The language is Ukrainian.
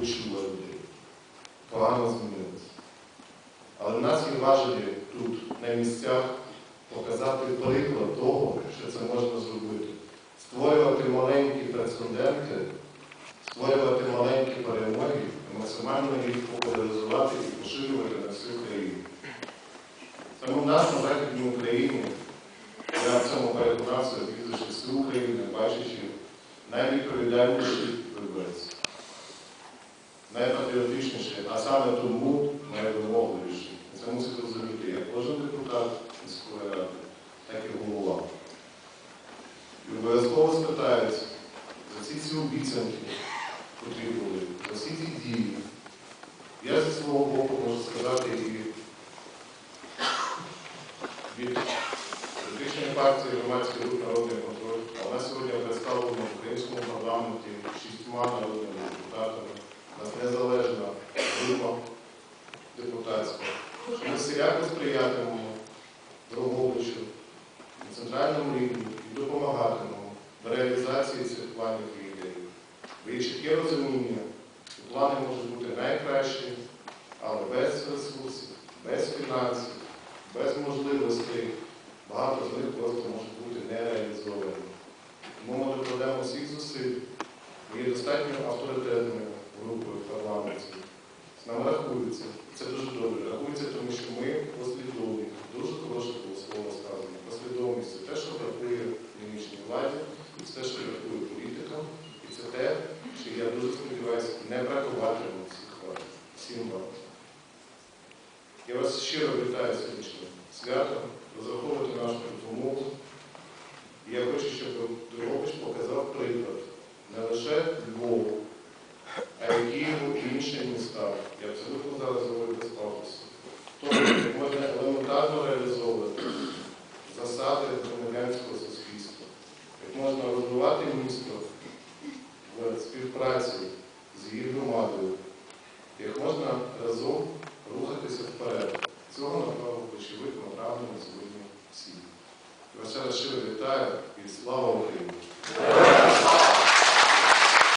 почула людей. Погано змінилося. Але в нас є важелі тут, на місцях, показати приклад того, що це можна зробити. Створювати маленькі прецеденти, створювати маленькі перемоги і максимально їх популяризувати і поширювати на всю країну. Саме в нас на Західній Україні, я в цьому переконався, відвідавши всю Україну, бачачи найвідповідальніші виборці, найпатріотичніші, а саме тому найвимогливіші. Це мусить розуміти як кожен депутат міської ради, так і голова. І обов'язково спитаються за всі ці обіцянки, котрі були, за всі ці дії. Я зі свого боку можу сказати і від політичної партії громадський рух народний контроль, вона сьогодні представлена в українському парламенті шістьма народними Ми всіляко сприятимемо Дроговичу на центральному рівні і допомагатимемо в реалізації цих планів і ідей. Бо є чітке розуміння, що плани можуть бути найкращі, але без ресурсів, без фінансів, без можливостей багато з них просто можуть бути нереалізовані. Тому ми докладемо всіх зусиль, ми є достатньо авторитетною групою в парламенті. З нами рахуються. Це дуже добре. Рахується, тому що ми послідовні. Дуже хороше було слово сказано. Послідовність це те, що бракує нинішній владі, це те, що бракує політикам, і це те, що я дуже сподіваюся, не бракуватиме всіх вас, всім вам. Я вас щиро вітаю сьогоднішнім святом, розраховувати нашу допомогу. І я хочу, щоб Дрогобич показав приклад не лише Києву і іншим містам. Я абсолютно зараз говорю без пафосу. Тобто можна елементарно реалізовувати засади громадянського суспільства, як можна розвивати місто в співпраці з її громадою, як можна разом рухатися вперед. Цього, напевно, очевидно, прагнемо сьогодні всі. Я ще раз щиро вітаю і слава Україні!